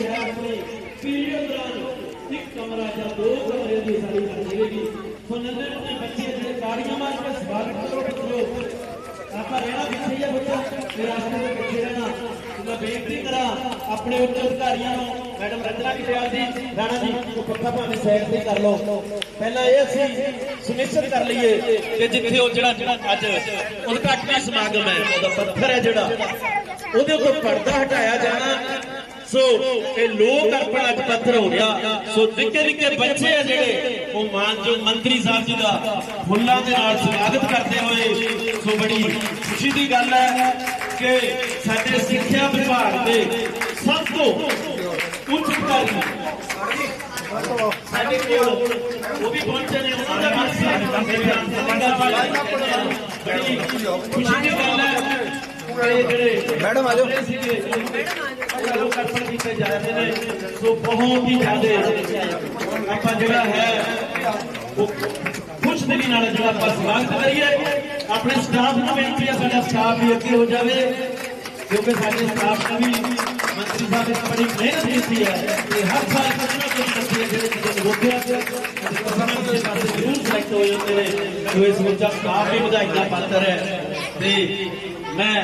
ਹੈ ਆਪਣੇ ਪੀਰੀਅਡ ਦੌਰਾਨ ਇੱਕ ਕਮਰਾ ਜਾਂ ਦੋ ਕਮਰੇ ਦੀ ਸਾਡੀ ਬਣ ਜਾਏਗੀ ਸੋ ਬੱਚੇ ਜਿਹੜੇ ਤਾੜੀਆਂ ਮਾਰ ਕੇ ਸਵਾਗਤ ਕਰੋ ਬੱਚਿਓ ਆਪਾਂ ਰਹਿਣਾ ਪਿੱਛੇ ਹੀ ਬੱਚਾ? ਤੇ ਰਾਸਤੇ ਦੇ ਪਿੱਛੇ ਰਹਿਣਾ। ਮੈਂ ਬੇਨਤੀ ਕਰਾਂ, ਆਪਣੇ ਉੱਚ ਅਧਿਕਾਰੀਆਂ ਨੂੰ, ਮੈਡਮ ਰੰਜਨਾ ਕਿਟਿਆਲ ਜੀ, ਰਾਣਾ ਜੀ, ਉਹ ਪੱਖਾ ਭਾਵੇਂ ਸਾਈਡ ਤੇ ਕਰ ਲਓ। ਪਹਿਲਾਂ ਇਹ ਅਸੀਂ ਸੁਨਿਸ਼ਚਿਤ ਕਰ ਲਈਏ ਕਿ ਜਿੱਥੇ ਉਹ ਜਿਹੜਾ ਜਿਹੜਾ ਅੱਜ ਉਦਘਾਟਨੀ ਸਮਾਗਮ ਹੈ, ਉਹਦਾ ਪੱਥਰ ਹੈ ਜਿਹੜਾ, ਉਹਦੇ ਉੱਪਰ ਪਰਦਾ ਹਟਾਇਆ ਜਾਣਾ। ਸੋ ਇਹ ਲੋਕ ਅਰਪਣ ਅੱਜ ਪੱਥਰ ਹੋ ਗਿਆ ਸੋ ਨਿੱਕੇ ਨਿੱਕੇ ਬੱਚੇ ਆ ਜਿਹੜੇ ਉਹ ਮਾਨਯੋਗ ਮੰਤਰੀ ਸਾਹਿਬ ਜੀ ਦਾ ਫੁੱਲਾਂ ਦੇ ਨਾਲ ਸਵਾਗਤ ਕਰਦੇ ਹੋਏ ਸੋ ਬੜੀ ਖੁਸ਼ੀ ਦੀ ਗੱਲ ਹੈ ਕਿ ਸਾਡੇ ਸਿੱਖਿਆ ਵਿਭਾਗ ਦੇ ਸਭ ਤੋਂ ਉੱਚ ਅਧਿਕਾਰੀ ਸਾਡੇ ਕੋਲ ਉਹ ਵੀ ਪਹੁੰਚੇ ਨੇ ਉਹਨਾਂ ਦਾ ਮਕਸਦ ਬੜੀ ਖੁਸ਼ੀ ਦੀ ਗੱਲ ਹੈ ਜਿਹੜੇ ਮੈਡਮ ਆਜੋ ਲੋਕ ਅਰਪਣ ਕੀਤੇ ਜਾ ਨੇ, ਸੋ ਬਹੁਤ ਹੀ ਜ਼ਿਆਦਾ ਆਪਾਂ ਜਿਹੜਾ ਹੈ, ਉਹ ਖੁਸ਼ ਦਿਲੀ ਨਾਲ ਜਿਹੜਾ ਆਪਾਂ ਸਵਾਗਤ ਕਰੀਏ। ਆਪਣੇ ਸਟਾਫ ਨੂੰ ਬੇਨਤੀ ਹੈ ਸਾਡਾ ਸਟਾਫ ਵੀ ਅੱਗੇ ਹੋ ਜਾਵੇ, ਕਿਉਂਕਿ ਸਾਡੇ ਸਟਾਫ ਨੇ ਵੀ ਮੰਤਰੀ ਸਾਹਿਬ ਨੇ ਬੜੀ ਮਿਹਨਤ ਕੀਤੀ ਹੈ ਤੇ ਹਰ ਸਾਲ ਕੁਝ ਨਾ ਕੁਝ ਬੱਚੇ ਜਿਹੜੇ ਕਿਤੇ ਰੋਕਿਆ ਤੇ ਦੇ ਪਾਸੇ ਜ਼ਰੂਰ ਸਿਲੈਕਟ ਹੋ ਜਾਂਦੇ ਨੇ। ਜੋ ਇਸ ਵਿੱਚ ਸਟਾਫ ਵੀ ਵਧਾਈ ਦਾ ਪਾਤਰ ਹੈ। ਤੇ ਮੈਂ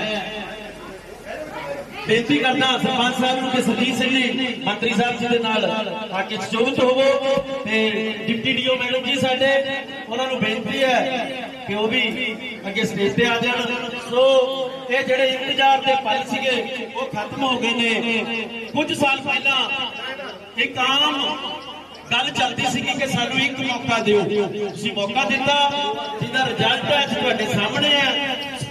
ਬੇਨਤੀ ਕਰਦਾ ਸਰਪੰਚ ਸਾਹਿਬ ਨੂੰ ਕਿ ਸਤੀਸ਼ ਸਿੰਘ ਜੀ ਮੰਤਰੀ ਸਾਹਿਬ ਜੀ ਦੇ ਨਾਲ ਆ ਕੇ ਸੁਜੋਗਤ ਹੋਵੋ ਤੇ ਡਿਪਟੀ ਡੀਓ ਮੈਡਮ ਜੀ ਸਾਡੇ, ਉਹਨਾਂ ਨੂੰ ਬੇਨਤੀ ਹੈ ਕਿ ਉਹ ਵੀ ਅੱਗੇ ਸਟੇਜ ਤੇ ਆ ਜਾਣ। ਸੋ ਇਹ ਜਿਹੜੇ ਇੰਤਜ਼ਾਰ ਦੇ ਪਲ ਸੀਗੇ, ਉਹ ਖਤਮ ਹੋ ਗਏ ਨੇ। ਕੁਝ ਸਾਲ ਪਹਿਲਾਂ ਇੱਕ ਆਮ ਗੱਲ ਚੱਲਦੀ ਸੀਗੀ ਕਿ ਸਾਨੂੰ ਇੱਕ ਮੌਕਾ ਦਿਓ। ਤੁਸੀਂ ਮੌਕਾ ਦਿੱਤਾ, ਜਿਹਦਾ ਰਿਜ਼ਲਟ ਅੱਜ ਤੁਹਾਡੇ ਸਾਹਮਣੇ ਹੈ।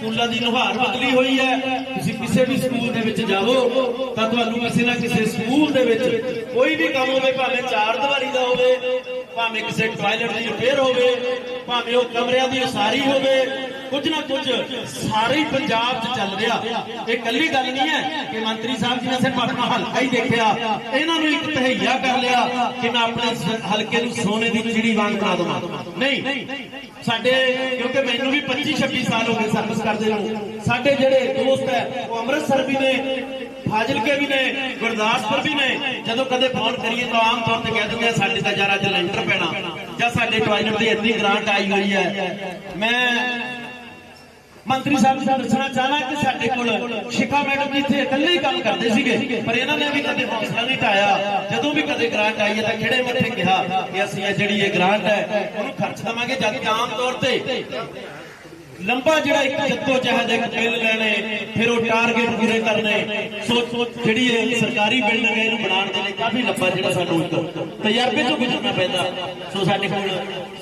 ਸਕੂਲਾਂ ਦੀ ਨੁਹਾਰ ਬਦਲੀ ਹੋਈ ਹੈ। ਤੁਸੀਂ ਕਿਸੇ ਵੀ ਸਕੂਲ ਦੇ ਵਿੱਚ ਜਾਵੋ, ਤਾਂ ਤੁਹਾਨੂੰ ਕਿਸੇ ਨਾ ਕਿਸੇ ਸਕੂਲ ਦੇ ਵਿੱਚ ਕੋਈ ਵੀ ਕੰਮ ਹੋਵੇ, ਭਾਵੇਂ ਚਾਰ ਦੀਵਾਰੀ ਦਾ ਹੋਵੇ, ਭਾਵੇਂ ਕਿਸੇ ਟਾਇਲਟ ਦੀ ਰਿਪੇਅਰ ਹੋਵੇ, ਭਾਵੇਂ ਉਹ ਕਮਰਿਆਂ ਦੀ ਉਸਾਰੀ ਹੋਵੇ, ਕੁਝ ਨਾ ਕੁਝ ਸਾਰੇ ਪੰਜਾਬ 'ਚ ਚੱਲ ਰਿਹਾ। ਇਹ ਕੱਲੀ ਗੱਲ ਨਹੀਂ ਹੈ ਕਿ ਮੰਤਰੀ ਸਾਹਿਬ ਜੀ ਨੇ ਸਿਰਫ ਆਪਣਾ ਹਲਕਾ ਹੀ ਦੇਖਿਆ। ਇਹਨਾਂ ਨੂੰ ਇੱਕ ਤਹਈਆ ਕਰ ਲਿਆ ਕਿ ਮੈਂ ਆਪਣੇ ਹਲਕੇ ਨੂੰ ਸੋਨੇ ਦੀ ਚਿੜੀ ਵਾਂਗ ਬਣਾ ਦਵਾਂ। ਨਹੀਂ ਸਾਡੇ, ਕਿਉਂਕਿ ਮੈਨੂੰ ਵੀ 25 26 ਸਾਲ ਹੋ ਗਏ ਸਰਵਿਸ ਕਰਦੇ ਨੂੰ। ਸਾਡੇ ਜਿਹੜੇ ਦੋਸਤ ਹੈ, ਉਹ ਅੰਮ੍ਰਿਤਸਰ ਵੀ ਨੇ, ਫਾਜ਼ਿਲਕੇ ਵੀ ਨੇ, ਗੁਰਦਾਸਪੁਰ ਵੀ ਨੇ। ਜਦੋਂ ਕਦੇ ਫੋਨ ਕਰੀਏ ਤਾਂ ਆਮ ਤੌਰ ਤੇ ਕਹਿ ਦਿੰਦੇ ਆ, ਸਾਡੇ ਤਾਂ ਜਰਾ ਜਿਹਾ ਲੈਂਟਰ ਪੈਣਾ। ਜਾਂ ਸਾਡੇ ਟਾਇਲਟ ਦੀ ਇੰਨੀ ਗ੍ਰਾਂਟ ਆਈ ਹੋਈ ਹੈ। ਮੈਂ ਮੰਤਰੀ ਸਾਹਿਬ ਨੂੰ ਦੱਸਣਾ ਚਾਹਨਾ ਕਿ ਸਾਡੇ ਕੋਲ ਸ਼ਿਖਾ ਮੈਡਮ ਜਿੱਥੇ ਇਕੱਲੇ ਹੀ ਕੰਮ ਕਰਦੇ ਸੀਗੇ, ਪਰ ਇਹਨਾਂ ਨੇ ਵੀ ਕਦੇ ਹੌਸਲਾ ਨਹੀਂ ਢਾਇਆ। ਜਦੋਂ ਵੀ ਕਦੇ ਗ੍ਰਾਂਟ ਆਈ ਹੈ ਤਾਂ ਖੜੇ ਮੱਥੇ ਕਿਹਾ ਕਿ ਅਸੀਂ ਇਹ ਜਿਹੜੀ ਇਹ ਗ੍ਰਾਂਟ ਹੈ, ਉਹਨੂੰ ਖਰਚ ਦਵਾਂਗੇ ਜਦ ਆਮ ਤੌਰ ਤੇ ਲੰਬਾ ਜਿਹੜਾ ਇੱਕ ਜੱਦੋ ਜਹਦ ਇੱਕ ਬਿੱਲ ਲੈਣੇ, ਫਿਰ ਉਹ ਟਾਰਗੇਟ ਪੂਰੇ ਕਰਨੇ। ਸੋ ਜਿਹੜੀ ਇਹ ਸਰਕਾਰੀ ਬਿਲਡਿੰਗ ਹੈ, ਇਹਨੂੰ ਬਣਾਉਣ ਦੇ ਲਈ ਕਾਫੀ ਲੰਬਾ ਜਿਹੜਾ ਸਾਨੂੰ ਇੱਕ ਤਜਰਬੇ ਤੋਂ ਗੁਜ਼ਰਨਾ ਪੈਂਦਾ। ਸੋ ਸਾਡੇ ਕੋਲ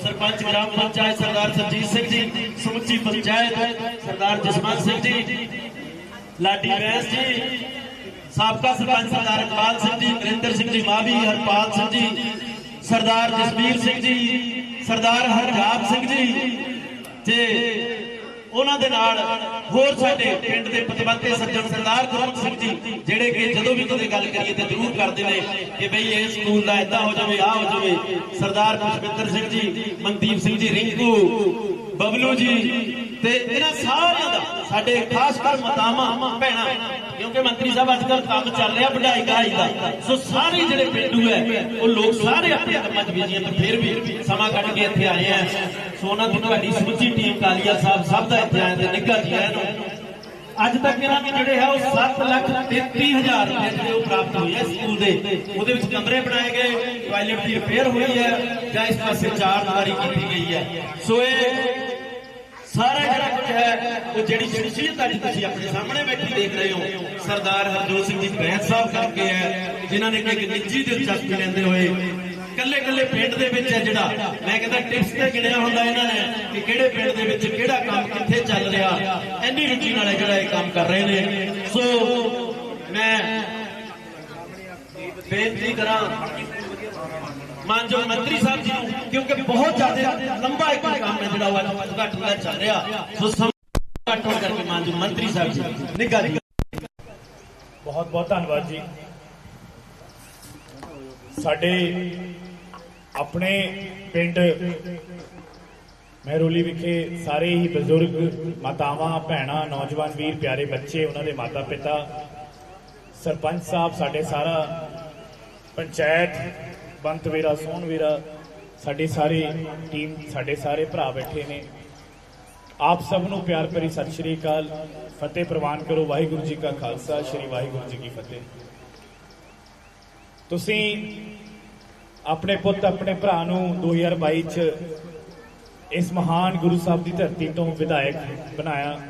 ਸਰਪੰਚ, ਗ੍ਰਾਮ ਪੰਚਾਇਤ ਸਰਦਾਰ ਸਰਜੀਤ ਸਿੰਘ ਜੀ, ਸਮੁੱਚੀ ਪੰਚਾਇਤ ਸਰਦਾਰ ਜਸਵੰਤ ਸਿੰਘ ਜੀ, ਲਾਡੀ ਬੈਂਸ ਜੀ, ਸਾਬਕਾ ਸਰਪੰਚ ਸਰਦਾਰ ਇਕਬਾਲ ਸਿੰਘ ਜੀ, ਨਰਿੰਦਰ ਸਿੰਘ ਜੀ ਮਾਵੀ ਹਰਪਾਲ ਸਿੰਘ ਜੀ, ਸਰਦਾਰ ਜਸਬੀਰ ਸਿੰਘ ਜੀ, ਸਰਦਾਰ ਹਰਜਾਬ ਸਿੰਘ ਜੀ, ਤੇ ਉਹਨਾਂ ਦੇ ਨਾਲ ਹੋਰ ਸਾਡੇ ਪਿੰਡ ਦੇ ਪਤਵੰਤੇ ਸੱਜਣ ਸਰਦਾਰ ਗੁਰਮੁਖ ਸਿੰਘ ਜੀ, ਜਿਹੜੇ ਕਿ ਜਦੋਂ ਵੀ ਕਦੇ ਗੱਲ ਕਰੀਏ ਤੇ ਜ਼ਰੂਰ ਕਰਦੇ ਨੇ ਕਿ ਬਈ ਇਹ ਸਕੂਲ ਦਾ ਇਦਾਂ ਹੋ ਜਾਵੇ ਆ ਹੋ ਜਾਵੇ। ਸਰਦਾਰ ਪੁਸ਼ਪਿੰਦਰ ਸਿੰਘ ਜੀ, ਮਨਦੀਪ ਸਿੰਘ ਜੀ, ਰਿੰਕੂ ਬਬਲੂ ਜੀ ਤੇ ਇਹਨਾਂ ਸਾਰਿਆਂ ਦਾ ਸਾਡੇ ਖਾਸ ਕਰ ਮਤਾਵਾਂ, ਭੈਣਾਂ, ਕਿਉਂਕਿ ਮੰਤਰੀ ਸਾਹਿਬ ਅੱਜ ਕੱਲ ਕੰਮ ਚੱਲ ਰਿਹਾ ਵਢਾਈ ਕਢਾਈ ਦਾ। ਸੋ ਸਾਰੇ ਜਿਹੜੇ ਪਿੰਡੂ ਹੈ, ਉਹ ਲੋਕ ਸਾਰੇ ਆਪਣੇ ਕੰਮਾਂ 'ਚ ਬਿਜ਼ੀ ਪਰ ਫਿਰ ਵੀ ਸਮਾਂ ਕੱਢ ਕੇ ਇੱਥੇ ਆਏ ਆ। ਸੋ ਉਹਨਾਂ ਦੀ ਤੁਹਾਡੀ ਸਮੁੱਚੀ ਟੀਮ ਕਾਲੀਆ ਸਾਹਿਬ ਸਭ ਦਾ ਇੱਥੇ ਆਏ ਤੇ ਨਿੱਘਾ ਜੀ ਆਇਆਂ ਨੂੰ। ਅੱਜ ਤੱਕ ਇਹਨਾਂ ਦੇ ਜਿਹੜੇ ਹੈ ਉਹ 7 ਲੱਖ 33000 ਰੁਪਏ ਜਿਹੜੇ ਉਹ ਪ੍ਰਾਪਤ ਹੋਏ ਹੈ ਸਕੂਲ ਦੇ। ਉਹਦੇ ਵਿੱਚ ਕਮਰੇ ਬਣਾਏ ਗਏ, ਟਾਇਲਟ ਦੀ ਰਿਪੇਅਰ ਹੋਈ ਹੈ, ਜਾਂ ਇਸ ਪਾਸੇ ਚਾਰ ਦੀਵਾਰੀ ਕੀਤੀ ਗਈ ਹੈ। ਸੋ ਇਹ ਸਾਰਾ ਜਿਹੜਾ ਕੁਝ ਹੈ, ਉਹ ਜਿਹੜੀ ਸ਼ਖਸੀਅਤ ਅੱਜ ਤੁਸੀਂ ਆਪਣੇ ਸਾਹਮਣੇ ਬੈਠੀ ਦੇਖ ਰਹੇ ਹੋ, ਸਰਦਾਰ ਹਰਜੋਤ ਸਿੰਘ ਜੀ ਬੈਂਸ ਸਾਹਿਬ ਕਰਕੇ ਹੈ, ਜਿਨ੍ਹਾਂ ਨੇ ਇੱਕ ਨਿੱਜੀ ਦਿਲਚਸਪੀ ਲੈਂਦੇ ਹੋਏ ਕੱਲੇ ਕੱਲੇ ਪਿੰਡ ਦੇ ਵਿੱਚ ਹੈ ਜਿਹੜਾ, ਮੈਂ ਕਹਿੰਦਾ ਟਿਪਸ ਤੇ ਗਿਣਿਆ ਹੁੰਦਾ ਇਹਨਾਂ ਨੇ ਕਿ ਕਿਹੜੇ ਪਿੰਡ ਦੇ ਵਿੱਚ ਕਿਹੜਾ ਕੰਮ ਕਿੱਥੇ ਚੱਲ ਰਿਹਾ, ਇੰਨੀ ਰੁਚੀ ਨਾਲ ਜਿਹੜਾ ਇਹ ਕੰਮ ਕਰ ਰਹੇ ਨੇ। ਸੋ, ਮੈਂ ਬੇਨਤੀ ਕਰਾਂ ਮਾਨਯੋਗ ਮੰਤਰੀ ਸਾਹਿਬ ਜੀ ਨੂੰ ਕਿਉਂਕਿ ਬਹੁਤ ਜ਼ਿਆਦਾ ਲੰਬਾ ਇੱਕ ਕੰਮ ਹੈ ਜਿਹੜਾ ਉਹ ਉਦਘਾਟਨ ਦਾ ਚੱਲ ਰਿਹਾ। ਸੋ ਸਮਾਂ ਕਰਕੇ ਮਾਨਯੋਗ ਮੰਤਰੀ ਸਾਹਿਬ ਜੀ ਨਿੱਘਾ ਬਹੁਤ ਬਹੁਤ ਧੰਨਵਾਦ ਜੀ। ਸਾਡੇ ਆਪਣੇ ਪਿੰਡ ਮਹਿਰੋਲੀ ਵਿਖੇ ਸਾਰੇ ਹੀ ਬਜ਼ੁਰਗ ਮਾਤਾਵਾਂ, ਭੈਣਾਂ, ਨੌਜਵਾਨ ਵੀਰ, ਪਿਆਰੇ ਬੱਚੇ, ਉਹਨਾਂ ਦੇ ਮਾਤਾ ਪਿਤਾ ਸਰਪੰਚ ਸਾਹਿਬ, ਸਾਡੇ ਸਾਰਾ ਪੰਚਾਇਤ ਬੰਤ ਵੇਰਾ, ਸੋਹਣ ਸੋਹਣਵੀਰਾ ਸਾਡੀ ਸਾਰੀ ਟੀਮ ਸਾਡੇ ਸਾਰੇ ਭਰਾ ਬੈਠੇ ਨੇ। ਆਪ ਸਭ ਨੂੰ ਪਿਆਰ ਭਰੀ ਸਤਿ ਸ਼੍ਰੀ ਅਕਾਲ। ਫਤਿਹ ਪ੍ਰਵਾਨ ਕਰੋ, ਵਾਹਿਗੁਰੂ ਜੀ ਕਾ ਖਾਲਸਾ, ਸ੍ਰੀ ਵਾਹਿਗੁਰੂ ਜੀ ਕੀ ਫਤਿਹ। ਤੁਸੀਂ ਆਪਣੇ ਪੁੱਤ, ਆਪਣੇ ਭਰਾ ਨੂੰ 2022 ਚ ਇਸ ਮਹਾਨ ਗੁਰੂ ਸਾਹਿਬ ਦੀ ਧਰਤੀ ਤੋਂ ਵਿਧਾਇਕ ਬਣਾਇਆ।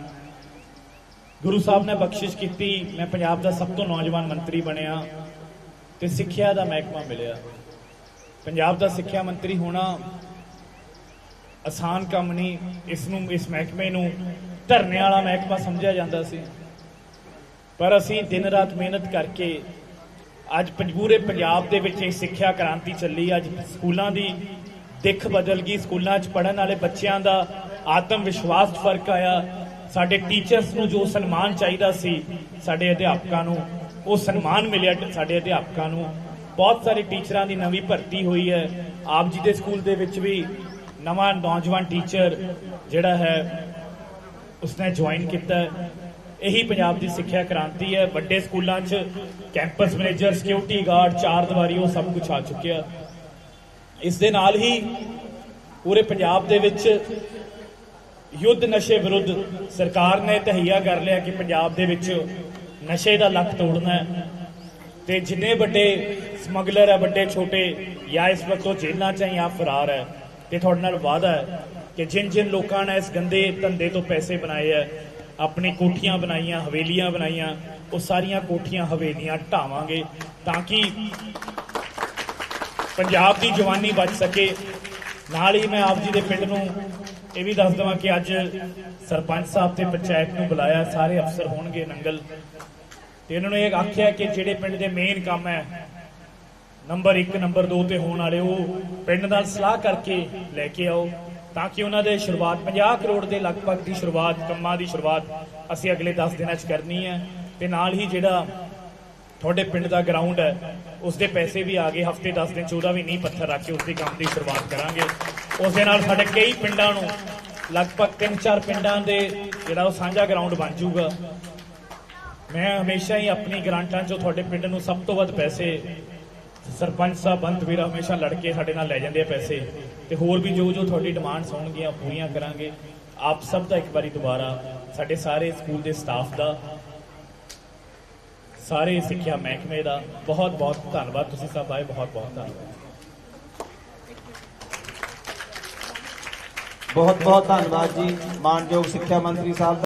ਗੁਰੂ ਸਾਹਿਬ ਨੇ ਬਖਸ਼ਿਸ਼ ਕੀਤੀ। ਮੈਂ ਪੰਜਾਬ ਦਾ ਸਭ ਤੋਂ ਨੌਜਵਾਨ ਮੰਤਰੀ ਬਣਿਆ ਤੇ ਸਿੱਖਿਆ ਦਾ ਮਹਿਕਮਾ ਮਿਲਿਆ। ਪੰਜਾਬ ਦਾ ਸਿੱਖਿਆ ਮੰਤਰੀ ਹੋਣਾ ਆਸਾਨ ਕੰਮ ਨਹੀਂ ਇਸ ਨੂੰ, ਇਸ ਮਹਿਕਮੇ ਨੂੰ ਧਰਨੇ ਵਾਲਾ ਮਹਿਕਮਾ ਸਮਝਿਆ ਜਾਂਦਾ ਸੀ। ਪਰ ਅਸੀਂ ਦਿਨ ਰਾਤ ਮਿਹਨਤ ਕਰਕੇ ਅੱਜ ਪੰਜ- ਪੂਰੇ ਪੰਜਾਬ ਦੇ ਵਿੱਚ ਇਹ ਸਿੱਖਿਆ ਕ੍ਰਾਂਤੀ ਚੱਲੀ, ਅੱਜ ਸਕੂਲਾਂ ਦੀ ਦਿੱਖ ਬਦਲ ਗਈ, ਸਕੂਲਾਂ 'ਚ ਪੜਨ ਵਾਲੇ ਬੱਚਿਆਂ ਦਾ ਆਤਮ ਵਿਸ਼ਵਾਸ 'ਚ ਫ਼ਰਕ ਆਇਆ। ਸਾਡੇ ਟੀਚਰਸ ਨੂੰ ਜੋ ਸਨਮਾਨ ਚਾਹੀਦਾ ਸੀ, ਸਾਡੇ ਅਧਿਆਪਕਾਂ ਨੂੰ, ਉਹ ਸਨਮਾਨ ਮਿਲਿਆ, ਸਾਡੇ ਅਧਿਆਪਕਾਂ ਨੂੰ। ਬਹੁਤ ਸਾਰੇ ਟੀਚਰਾਂ ਦੀ ਨਵੀਂ ਭਰਤੀ ਹੋਈ ਹੈ। ਆਪ ਜੀ ਦੇ ਸਕੂਲ ਦੇ ਵਿੱਚ ਵੀ ਨਵਾਂ ਨੌਜਵਾਨ ਟੀਚਰ ਜਿਹੜਾ ਹੈ, ਉਸਨੇ ਜੁਆਇਨ ਕੀਤਾ ਇਹੀ ਪੰਜਾਬ ਦੀ ਸਿੱਖਿਆ ਕ੍ਰਾਂਤੀ ਹੈ। ਵੱਡੇ ਸਕੂਲਾਂ 'ਚ ਕੈਂਪਸ ਮੈਨੇਜਰ ਸਿਕਿਉਰਿਟੀ ਗਾਰਡ ਚਾਰ ਦੀਵਾਰੀ, ਉਹ ਸਭ ਕੁਝ ਆ ਚੁੱਕਿਆ। ਇਸ ਦੇ ਨਾਲ ਹੀ ਪੂਰੇ ਪੰਜਾਬ ਦੇ ਵਿੱਚ ਯੁੱਧ ਨਸ਼ੇ ਵਿਰੁੱਧ ਸਰਕਾਰ ਨੇ ਤਹਈਆ ਕਰ ਲਿਆ ਕਿ ਪੰਜਾਬ ਦੇ ਵਿੱਚ ਨਸ਼ੇ ਦਾ ਲੱਕ ਤੋੜਨਾ ਹੈ। ਤੇ ਜਿੰਨੇ ਵੱਡੇ ਸਮਗਲਰ ਹੈ ਵੱਡੇ ਛੋਟੇ, ਜਾਂ ਇਸ ਵਕਤ ਜੇਲ੍ਹਾਂ 'ਚ ਜਾਂ ਫਰਾਰ ਹੈ ਤੇ ਤੁਹਾਡੇ ਨਾਲ ਵਾਅਦਾ ਹੈ ਕਿ ਜਿਨ ਜਿਨ ਲੋਕਾਂ ਨੇ ਇਸ ਗੰਦੇ ਧੰਦੇ ਤੋਂ ਪੈਸੇ ਬਣਾਏ ਹੈ ਆਪਣੀ ਕੋਠੀਆਂ ਬਣਾਈਆਂ, ਹਵੇਲੀਆਂ ਬਣਾਈਆਂ, ਉਹ ਸਾਰੀਆਂ ਕੋਠੀਆਂ ਹਵੇਲੀਆਂ ਢਾਵਾਂਗੇ ਤਾਂ ਕਿ ਪੰਜਾਬ ਦੀ ਜਵਾਨੀ ਬਚ ਸਕੇ। ਨਾਲ ਹੀ ਮੈਂ ਆਪ ਜੀ ਦੇ ਪਿੰਡ ਨੂੰ ਇਹ ਵੀ ਦੱਸ ਦਵਾਂ ਕਿ ਅੱਜ ਸਰਪੰਚ ਸਾਹਿਬ ਤੇ ਪੰਚਾਇਤ ਨੂੰ ਬੁਲਾਇਆ, ਸਾਰੇ ਅਫਸਰ ਹੋਣਗੇ ਨੰਗਲ। ਤੇ ਇਹਨਾਂ ਨੂੰ ਇਹ ਆਖਿਆ ਕਿ ਜਿਹੜੇ ਪਿੰਡ ਦੇ ਮੇਨ ਕੰਮ ਹੈ ਨੰਬਰ 1 ਨੰਬਰ 2 ਤੇ ਹੋਣ ਵਾਲੇ, ਉਹ ਪਿੰਡ ਨਾਲ ਸਲਾਹ ਕਰਕੇ ਲੈ ਕੇ ਆਓ, ਤਾਂ ਕਿ ਉਹਨਾਂ ਦੇ ਸ਼ੁਰੂਆਤ 50 ਕਰੋੜ ਦੇ ਲਗਭਗ ਦੀ ਸ਼ੁਰੂਆਤ, ਕੰਮਾਂ ਦੀ ਸ਼ੁਰੂਆਤ ਅਸੀਂ ਅਗਲੇ 10 ਦਿਨਾਂ 'ਚ ਕਰਨੀ ਹੈ। ਤੇ ਨਾਲ ਹੀ ਜਿਹੜਾ ਤੁਹਾਡੇ ਪਿੰਡ ਦਾ ਗਰਾਊਂਡ ਹੈ ਉਸ ਦੇ ਪੈਸੇ ਵੀ ਆ ਗਏ, ਹਫ਼ਤੇ 10 ਦਿਨ 'ਚ ਉਹਦਾ ਵੀ ਨੀਂਹ ਪੱਥਰ ਰੱਖ ਕੇ ਉਸ ਦੀ ਕੰਮ ਦੀ ਸ਼ੁਰੂਆਤ ਕਰਾਂਗੇ। ਉਸ ਦੇ ਨਾਲ ਸਾਡੇ ਕਈ ਪਿੰਡਾਂ ਨੂੰ ਲਗਭਗ 3-4 ਪਿੰਡਾਂ ਦੇ ਜਿਹੜਾ ਉਹ ਸਾਂਝਾ ਗਰਾਊਂਡ ਬਣ ਜਾਊਗਾ। ਮੈਂ ਹਮੇਸ਼ਾ ਹੀ ਆਪਣੀ ਗ੍ਰਾਂਟਾਂ 'ਚੋਂ ਤੁਹਾਡੇ ਪਿੰਡ ਨੂੰ ਸਭ ਤੋਂ ਵੱਧ ਪੈਸੇ, ਸਰਪੰਚ ਸਾਹਿਬ, ਬੰਤ ਵੀਰਾ ਹਮੇਸ਼ਾ ਲੜ ਕੇ ਸਾਡੇ ਨਾਲ ਲੈ ਜਾਂਦੇ ਆ ਪੈਸੇ। ਤੇ ਹੋਰ ਵੀ ਜੋ ਜੋ ਤੁਹਾਡੀ ਡਿਮਾਂਡਸ ਹੋਣਗੀਆਂ ਪੂਰੀਆਂ ਕਰਾਂਗੇ। ਆਪ ਸਭ ਦਾ ਇੱਕ ਵਾਰੀ ਦੁਬਾਰਾ, ਸਾਡੇ ਸਾਰੇ ਸਕੂਲ ਦੇ ਸਟਾਫ ਦਾ, ਸਾਰੇ ਸਿੱਖਿਆ ਮਹਿਕਮੇ ਦਾ ਬਹੁਤ ਬਹੁਤ ਧੰਨਵਾਦ। ਤੁਸੀਂ ਸਭ ਆਏ, ਬਹੁਤ ਬਹੁਤ ਧੰਨਵਾਦ। ਬਹੁਤ ਬਹੁਤ ਧੰਨਵਾਦ ਜੀ, ਮਾਨਯੋਗ ਸਿੱਖਿਆ ਮੰਤਰੀ ਸਾਹਿਬ